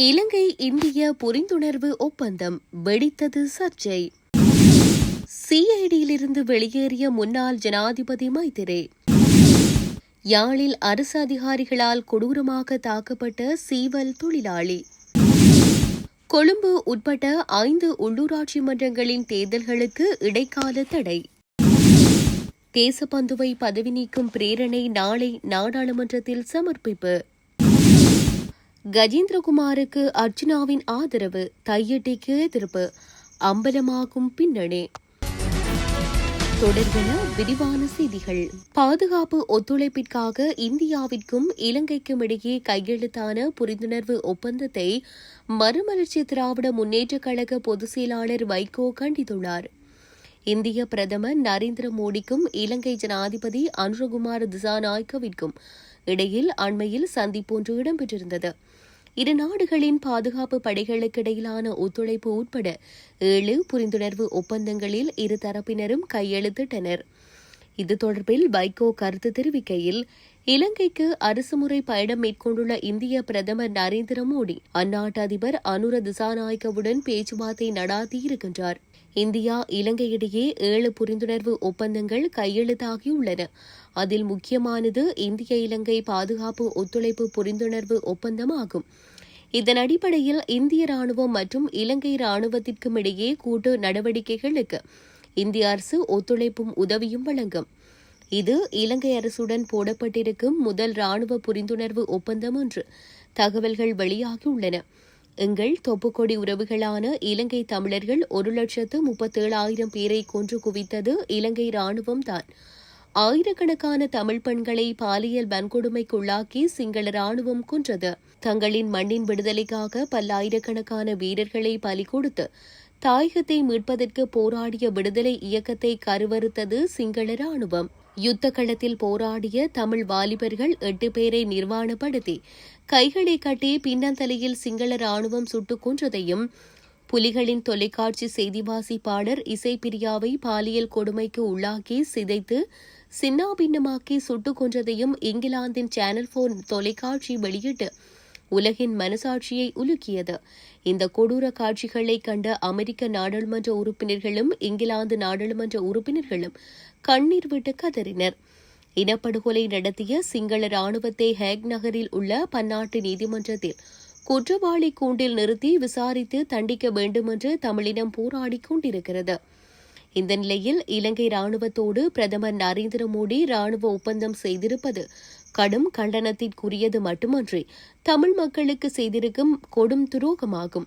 இலங்கை இந்திய புரிந்துணர்வு ஒப்பந்தம் வெடித்தது சர்ச்சை. சிஐடியிலிருந்து வெளியேறிய முன்னாள் ஜனாதிபதி மைத்திரே. யாழில் அரசு அதிகாரிகளால் கொடூரமாக தாக்கப்பட்ட சீவல் தொழிலாளி. கொழும்பு உட்பட்ட ஐந்து உள்ளூராட்சி மன்றங்களின் தேர்தல்களுக்கு இடைக்கால தடை. தேசபந்துவை பதவி நீக்கும் பிரேரணை நாளை நாடாளுமன்றத்தில் சமர்ப்பிப்பு. கஜேந்திரகுமாருக்கு அர்ஜுனாவின் ஆதரவு தையட்டிக்கு எதிர்ப்பு அம்பலமாகும் பின்னணி. தொடர்பென விரிவான செய்திகள். பாதுகாப்பு ஒத்துழைப்பிற்காக இந்தியாவிற்கும் இலங்கைக்கும் இடையே கையெழுத்தான புரிந்துணர்வு ஒப்பந்தத்தை மறுமலர்ச்சி திராவிட முன்னேற்றக் கழக பொதுச் செயலாளர் வைகோ கண்டித்துள்ளார். இந்திய பிரதமர் நரேந்திர மோடிக்கும் இலங்கை ஜனாதிபதி அனுரகுமார் திசாநாயக்கவிற்கும் இடையில் அண்மையில் சந்திப்பொன்று இடம்பெற்றிருந்தது. இரு நாடுகளின் பாதுகாப்பு படைகளுக்கிடையிலான ஒத்துழைப்பு உட்பட ஏழு புரிந்துணர்வு ஒப்பந்தங்களில் இரு தரப்பினரும் கையெழுத்திட்டனர். இது தொடர்பில் வைகோ கருத்து தெரிவிக்கையில் இலங்கைக்கு அரசுமுறை பயணம் மேற்கொண்டுள்ள இந்திய பிரதமர் நரேந்திர மோடி அந்நாட்டு அதிபர் அனுர திசாநாயக்கவுடன் பேச்சுவார்த்தை நடாத்தியிருக்கின்றார். இந்தியா இலங்கையிடையே ஏழு புரிந்துணர்வு ஒப்பந்தங்கள் கையெழுத்தாகியுள்ளன. அதில் முக்கியமானது இந்திய இலங்கை பாதுகாப்பு ஒத்துழைப்பு புரிந்துணர்வு ஒப்பந்தமாகும். இதன் அடிப்படையில் இந்திய ராணுவம் மற்றும் இலங்கை ராணுவத்திற்கும் இடையே கூட்டு நடவடிக்கைகளுக்கு இந்திய அரசு ஒத்துழைப்பும் உதவியும் வழங்கும். இது இலங்கை அரசுடன் போடப்பட்டிருக்கும் முதல் ராணுவ புரிந்துணர்வு ஒப்பந்தம் என்று தகவல்கள் வெளியாகியுள்ளன. எங்கள் தொப்புக்கொடி உறவுகளான இலங்கை தமிழர்கள் ஒரு லட்சத்து முப்பத்தேழாயிரம் பேரை கொன்று குவித்தது இலங்கை ராணுவம் தான். ஆயிரக்கணக்கான தமிழ் பெண்களை பாலியல் வன்கொடுமைக்குள்ளாக்கி சிங்கள ராணுவம் கொன்றது. தங்களின் மண்ணின் விடுதலைக்காக பல்லாயிரக்கணக்கான வீரர்களை பலி கொடுத்து தாயகத்தை மீட்பதற்கு போராடிய விடுதலை இயக்கத்தை கருவறுத்தது சிங்கள ராணுவம் யுத்த களத்தில் போராடிய தமிழ் வாலிபர்கள் எட்டு பேரை நிர்வாணப்படுத்தி கைகளை கட்டி பின்னந்தலையில் சிங்கள ராணுவம் சுட்டுக் கொன்றதையும் புலிகளின் தொலைக்காட்சி செய்தி வாசிப்பாளர் இசைப்பிரியாவை பாலியல் கொடுமைக்கு உள்ளாக்கி சிதைத்து சின்னாபின்னமாக்கி சுட்டுக் கொன்றதையும் இங்கிலாந்தின் சேனல் போன் தொலைக்காட்சி வெளியிட்டு உலகின் மனசாட்சியை உலுக்கியது. இந்த கொடூர காட்சிகளை கண்ட அமெரிக்க நாடாளுமன்ற உறுப்பினர்களும் இங்கிலாந்து நாடாளுமன்ற உறுப்பினர்களும் கண்ணீர் விட்டு கதறினர். இனப்படுகொலை நடத்திய சிங்கள ராணுவத்தை ஹேக் நகரில் உள்ள பன்னாட்டு நீதிமன்றத்தில் குற்றவாளி கூண்டில் நிறுத்தி விசாரித்து தண்டிக்க வேண்டுமென்று தமிழினம் போராடிக் கொண்டிருக்கிறது. இந்த நிலையில் இலங்கை ராணுவத்தோடு பிரதமர் நரேந்திர மோடி ராணுவ ஒப்பந்தம் செய்திருப்பது கடும் கண்டனத்திற்குரியது மட்டுமன்றி தமிழ் மக்களுக்கு செய்திருக்கும் கொடும் துரோகமாகும்.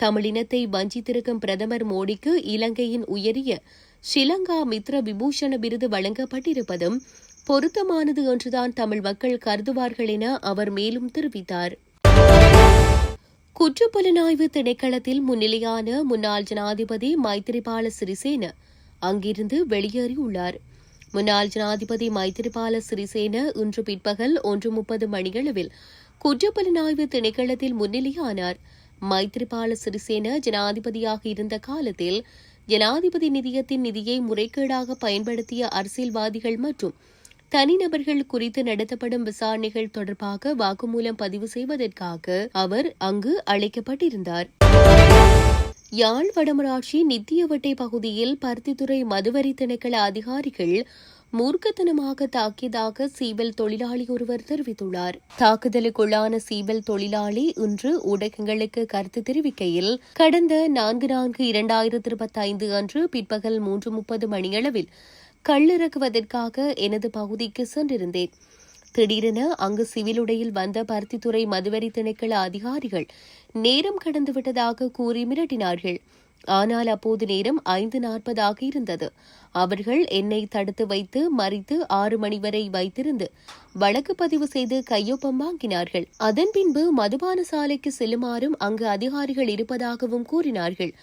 தமிழினத்தை வஞ்சித்திருக்கும் பிரதமர் மோடிக்கு இலங்கையின் உயரிய ஸ்ரீலங்கா மித்ர விபூஷண விருது வழங்கப்பட்டிருப்பதும் பொருத்தமானது என்றுதான் தமிழ் மக்கள் கருதுவார்கள் என அவர் மேலும் தெரிவித்தார். குற்றப்புலனாய்வு திணைக்களத்தில் முன்னிலையான முன்னாள் ஜனாதிபதி மைத்திரிபால சிறிசேன அங்கிருந்து வெளியேறியுள்ளார். முன்னாள் ஜனாதிபதி மைத்திரிபால சிறிசேன இன்று பிற்பகல் ஒன்று முப்பது மணியளவில் குற்றப்புலனாய்வு திணைக்களத்தில் முன்னிலையானார். மைத்திரிபால சிறிசேன ஜனாதிபதியாக இருந்த காலத்தில் ஜனாதிபதி நிதியத்தின் நிதியை முறைகேடாக பயன்படுத்திய அரசியல்வாதிகள் மற்றும் தனிநபர்கள் குறித்து நடத்தப்படும் விசாரணைகள் தொடர்பாக வாக்குமூலம் பதிவு செய்வதற்காக அவர் அங்கு அழைக்கப்பட்டிருந்தார். யாழ் வடமராட்சி நித்தியவட்டை பகுதியில் பருத்தித்துறை மதுவரி திணைக்கள அதிகாரிகள் மூர்க்கத்தனமாக தாக்கியதாக சீவல் தொழிலாளி ஒருவர் தெரிவித்துள்ளார். தாக்குதலுக்குள்ளான சீவல் தொழிலாளி இன்று ஊடகங்களுக்கு கருத்து தெரிவிக்கையில் கடந்த நான்கு நான்கு இரண்டாயிரத்தி இருபத்தைந்து அன்று பிற்பகல் மூன்று முப்பது மணியளவில் கள்ளிறக்குவதற்காக எனது பகுதிக்கு சென்றிருந்தேன். திடீரென அங்கு சிவிலுடையில் வந்த பருத்தித்துறை மதுவரி திணைக்கள அதிகாரிகள் நேரம் கடந்துவிட்டதாக கூறி மிரட்டினார்கள். ஆனால் அப்போது நேரம் ஐந்து நாற்பதாக இருந்தது. அவர்கள் என்னை தடுத்து வைத்து மறித்து ஆறு மணி வரை வைத்திருந்து வழக்கு பதிவு செய்து கையொப்பம் வாங்கினார்கள். அதன் பின்பு மதுபான சாலைக்கு செல்லுமாறும் அங்கு அதிகாரிகள் இருப்பதாகவும் கூறினார்கள்.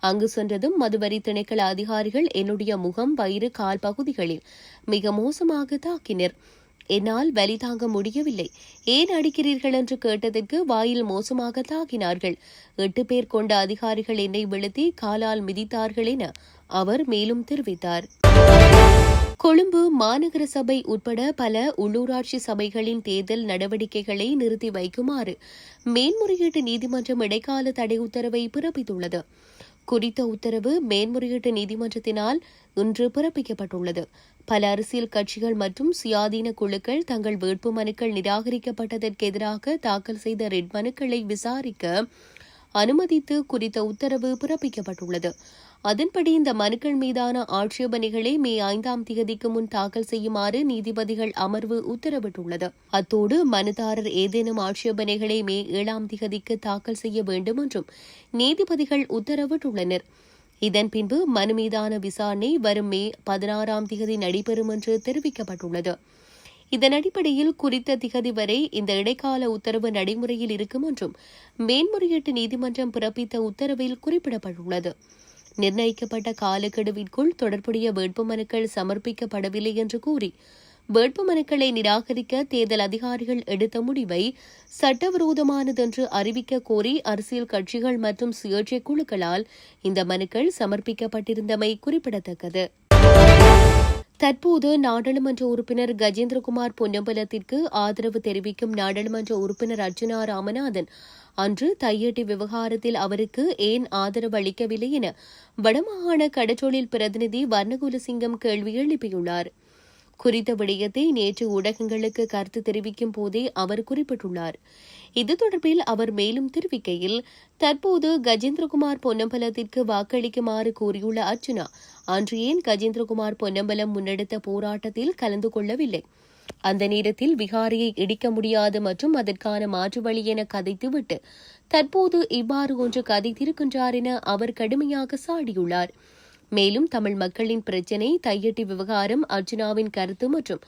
அங்கு சென்றதும் மதுவரி திணைக்கள அதிகாரிகள் என்னுடைய முகம் வயிறு கால் பகுதிகளில் மிக மோசமாக தாக்கினர். என்னால் வலி தாங்க முடியவில்லை. ஏன் அடிக்கிறீர்கள் என்று கேட்டதற்கு வாயில் மோசமாக தாக்கினார்கள். எட்டு பேர் கொண்ட அதிகாரிகள் என்னை விழுத்தி காலால் மிதித்தார்கள் என அவர் மேலும் தெரிவித்தார். கொழும்பு மாநகர சபை உட்பட பல உள்ளூராட்சி சபைகளின் தேர்தல் நடவடிக்கைகளை நிறுத்தி வைக்குமாறு மேன்முறையீட்டு நீதிமன்றம் இடைக்கால தடை உத்தரவை பிறப்பித்துள்ளது. குறித்த உத்தரவு மேன்முறையீட்டு நீதிமன்றத்தினால் இன்று பிறப்பிக்கப்பட்டுள்ளது. பல அரசியல் கட்சிகள் மற்றும் சுயாதீன குழுக்கள் தங்கள் வேட்பு மனுக்கள் நிராகரிக்கப்பட்டதற்கு எதிராக தாக்கல் செய்த ரெட் மனுக்களை விசாரிக்க அனுமதித்து குறித்த உத்தரவு பிறப்பிக்கப்பட்டுள்ளது. அதன்படி இந்த மனுக்கள் மீதான ஆட்சேபனைகளை மே ஐந்தாம் தேதிக்கு முன் தாக்கல் செய்யுமாறு நீதிபதிகள் அமர்வு உத்தரவிட்டுள்ளது. அத்தோடு மனுதாரர் ஏதேனும் ஆட்சேபனைகளை மே ஏழாம் தேதிக்கு தாக்கல் செய்ய வேண்டும் என்றும் நீதிபதிகள் உத்தரவிட்டுள்ளனர். இதன் பின்பு மனு மீதான விசாரணை வரும் மே பதினாறாம் தேதி நடைபெறும் என்று தெரிவிக்கப்பட்டுள்ளது. இதன் அடிப்படையில் குறித்த திகதி வரை இந்த இடைக்கால உத்தரவு நடைமுறையில் இருக்கும் என்றும் மேன்முறையீட்டு நீதிமன்றம் பிறப்பித்த உத்தரவில் குறிப்பிடப்பட்டுள்ளது. நிர்ணயிக்கப்பட்ட காலக்கெடுவிற்குள் தொடர்புடைய வேட்புமனுக்கள் சமர்ப்பிக்கப்படவில்லை என்று கூறி வேட்புமனுக்களை நிராகரிக்க தேர்தல் அதிகாரிகள் எடுத்த முடிவை சட்டவிரோதமானதென்று அறிவிக்க கோரி அரசியல் கட்சிகள் மற்றும் சுயேட்சை குழுக்களால் இந்த மனுக்கள் சமர்ப்பிக்கப்பட்டிருந்தமை குறிப்பிடத்தக்கது. தற்போது நாடாளுமன்ற உறுப்பினர் கஜேந்திரகுமார் பொன்னம்பலத்திற்கு ஆதரவு தெரிவிக்கும் நாடாளுமன்ற உறுப்பினர் அர்ஜுனா ராமநாதன் அன்று தையட்டி விவகாரத்தில் அவருக்கு ஏன் ஆதரவு அளிக்கவில்லை என வடமாகாண கடற்றொழில் பிரதிநிதி வர்ணகுலசிங்கம் கேள்வி எழுப்பியுள்ளாா் குறித்த விடயத்தை நேற்று ஊடகங்களுக்கு கருத்து தெரிவிக்கும் போதே அவர் குறிப்பிட்டுள்ளார். இது தொடர்பில் அவர் மேலும் தெரிவிக்கையில் தற்போது கஜேந்திரகுமார் பொன்னம்பலத்திற்கு வாக்களிக்குமாறு கூறியுள்ள அர்ச்சுனா அன்று ஏன் கஜேந்திரகுமார் பொன்னம்பலம் முன்னெடுத்த போராட்டத்தில் கலந்து கொள்ளவில்லை? அந்த நேரத்தில் விகாரியை இடிக்க முடியாது மற்றும் அதற்கான மாற்று வழி என கதைத்துவிட்டு தற்போது இவ்வாறு ஒன்று கதைத்திருக்கின்றார் என அவர் கடுமையாக சாடியுள்ளார். மேலும் தமிழ் மக்களின் பிரச்சினை தையட்டி விவகாரம் அர்ஜுனாவின் கருத்து மற்றும்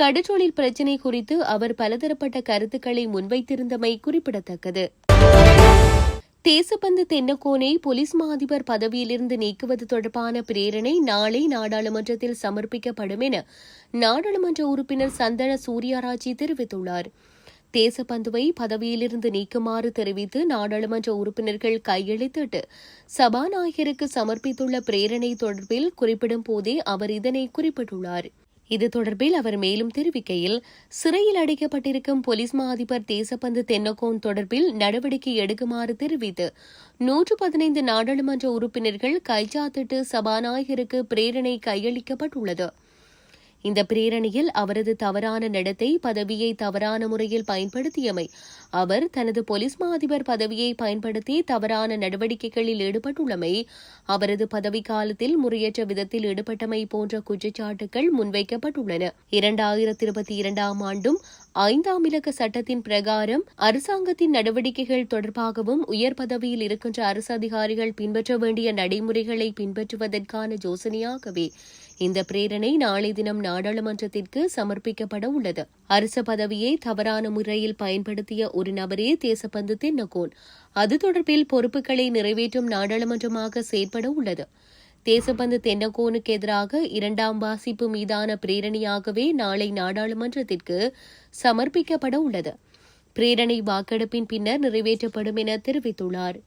கடற்றொழில் பிரச்சினை குறித்து அவர் பலதரப்பட்ட கருத்துக்களை முன்வைத்திருந்தமை குறிப்பிடத்தக்கது. தேசப்பந்து தென்னக்கோனை போலீஸ் மா அதிபர் பதவியிலிருந்து நீக்குவது தொடர்பான பிரேரணை நாளை நாடாளுமன்றத்தில் சமர்ப்பிக்கப்படும் என நாடாளுமன்ற உறுப்பினர் சந்தன சூர்யாராஜி தெரிவித்துள்ளார். தேசபந்துவை பதவியிலிருந்து நீக்குமாறு தெரிவித்து நாடாளுமன்ற உறுப்பினர்கள் கையெழுத்திட்டு சபாநாயகருக்கு சமர்ப்பித்துள்ள பிரேரணை தொடர்பில் குறிப்பிடும் போதே அவர் இதனை குறிப்பிட்டுள்ளார். இது தொடர்பில் அவர் மேலும் தெரிவிக்கையில் சிறையில் அடைக்கப்பட்டிருக்கும் போலீஸ் மா அதிபர் தேசப்பந்து தென்னகோன் தொடர்பில் நடவடிக்கை எடுக்குமாறு தெரிவித்து நூற்று பதினைந்து நாடாளுமன்ற உறுப்பினர்கள் கைச்சாத்திட்டு சபாநாயகருக்கு பிரேரணை கையளிக்கப்பட்டுள்ளது. இந்த பிரேரணியில் அவரது தவறான நடத்தை பதவியை தவறான முறையில் பயன்படுத்தியமை. அவர் தனது போலீஸ் மா அதிபர் பதவியை பயன்படுத்தி தவறான நடவடிக்கைகளில் ஈடுபட்டுள்ளமை அவரது பதவிக்காலத்தில் முறையற்ற விதத்தில் ஈடுபட்டமை போன்ற குற்றச்சாட்டுகள் முன்வைக்கப்பட்டுள்ளன. இரண்டாயிரத்தி இருபத்தி இரண்டாம் ஆண்டும் ஐந்தாம் இலக்க சட்டத்தின் பிரகாரம் அரசாங்கத்தின் நடவடிக்கைகள் தொடர்பாகவும் உயர் பதவியில் இருக்கின்ற அரசு அதிகாரிகள் பின்பற்ற வேண்டிய நடைமுறைகளை பின்பற்றுவதற்கான யோசனையாகவே இந்த பிரேரணை நாளை தினம் நாடாளுமன்றத்திற்கு சமர்ப்பிக்கப்பட உள்ளது. அரச பதவியை தவறான முறையில் பயன்படுத்திய ஒரு நபரே தேசப்பந்து தென்னகோன். அது தொடர்பில் பொறுப்புகளை நிறைவேற்றும் நாடாளுமன்றமாக செயற்பட உள்ளது. தேசப்பந்து தென்னகோனுக்கு எதிராக இரண்டாம் வாசிப்பு மீதான பிரேரணையாகவே நாளை நாடாளுமன்றத்திற்கு சமர்ப்பிக்கப்பட உள்ளது. பிரேரணை வாக்கெடுப்பின் பின்னர் நிறைவேற்றப்படும் என தெரிவித்துள்ளார்.